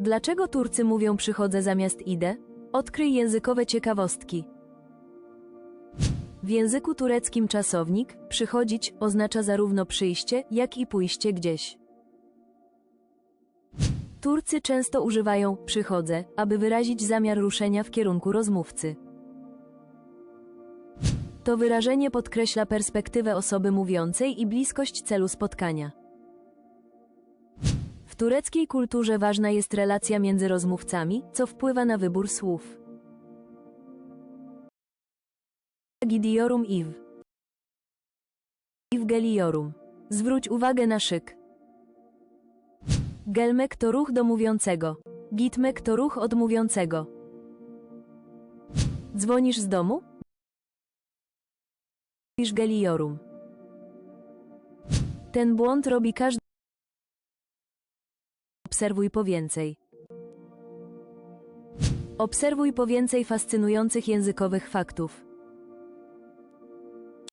Dlaczego Turcy mówią przychodzę zamiast idę? Odkryj językowe ciekawostki. W języku tureckim czasownik przychodzić oznacza zarówno przyjście, jak i pójście gdzieś. Turcy często używają przychodzę, aby wyrazić zamiar ruszenia w kierunku rozmówcy. To wyrażenie podkreśla perspektywę osoby mówiącej i bliskość celu spotkania. Tureckiej kulturze ważna jest relacja między rozmówcami, co wpływa na wybór słów. Gidiorum iw. Iw geliorum. Zwróć uwagę na szyk. Gelmek to ruch do mówiącego. Gitmek to ruch od mówiącego. Dzwonisz z domu? Pisz geliorum. Ten błąd robi każdy. Obserwuj po więcej. Obserwuj po więcej fascynujących językowych faktów.